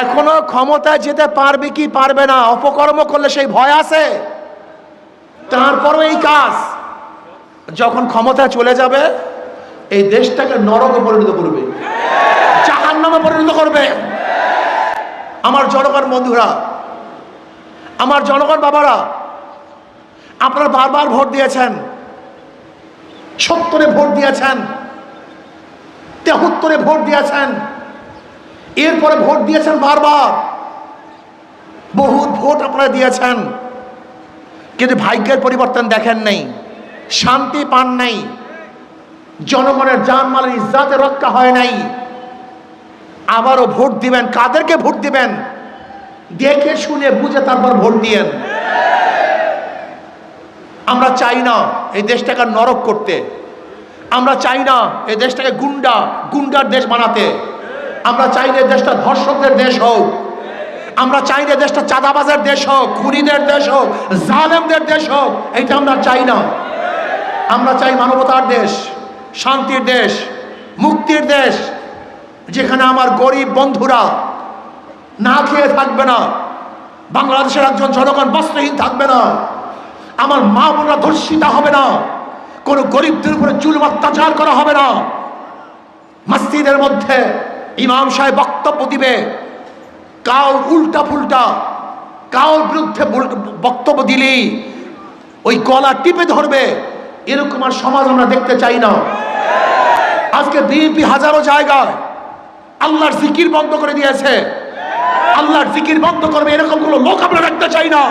এখনও ক্ষমতায় যেতে পারবে কি পারবে না, অপকর্ম করলে সেই ভয় আছে। তারপরও এই কাজ, যখন ক্ষমতায় চলে যাবে, এই দেশটাকে নরকে পরিণত করবে। জাহান নামে পরিণত করবে। আমার জনগণ বন্ধুরা, আমার জনগণ বাবারা, আপনারা বারবার ভোট দিয়েছেন, সত্তরে ভোট দিয়েছেন, তেহত্তরে ভোট দিয়েছেন এরপরে ভোট দিয়েছেন বারবার। বহুত ভোট আপনারা দিয়েছেন। কিন্তু ভাগ্যের পরিবর্তন দেখেন নাই, শান্তি পান নাই, জনগণের জানমালের ইজ্জাতে রক্ষা হয় নাই। আবারও ভোট দিবেন, কাদেরকে ভোট দিবেন? দেখে শুনে বুঝে তারপর ভোট দিয়েন। আমরা চাই না এই দেশটাকে নরক করতে। আমরা চাই না এই দেশটাকে গুন্ডা, গুন্ডার দেশ বানাতে। আমরা চাই না দেশটা ধর্ষকদের দেশ হোক। আমরা চাই না দেশটা চাঁদাবাজের দেশ হোক, খুনিদের দেশ হোক, জালেমদের দেশ হোক, এইটা আমরা চাই না। আমরা চাই মানবতার দেশ, শান্তির দেশ, মুক্তির দেশ, যেখানে আমার গরিব বন্ধুরা না খেয়ে থাকবে না, বাংলাদেশের একজন জনগণ বস্ত্রহীন থাকবে না, আমার মা বোনরা ধর্ষিতা হবে না, কোনো গরিবদের উপরে চুল অত্যাচার করা হবে না। মসজিদের মধ্যে ইমাম সাহেব বক্তব্য দিবে। কাউ উল্টা ফুলটা, কাউর বিরুদ্ধে বক্তব্য দিলেই ওই গলা টিপে ধরবে। এরকম আর সমাজ আমরা দেখতে চাই না। আজকে বিএনপি হাজারো জায়গায় আল্লাহর জিকির বন্ধ করে দিয়েছে। আল্লাহর জিকির বন্ধ করবে, এরকম কোনো লোক আমরা রাখতে চাই না।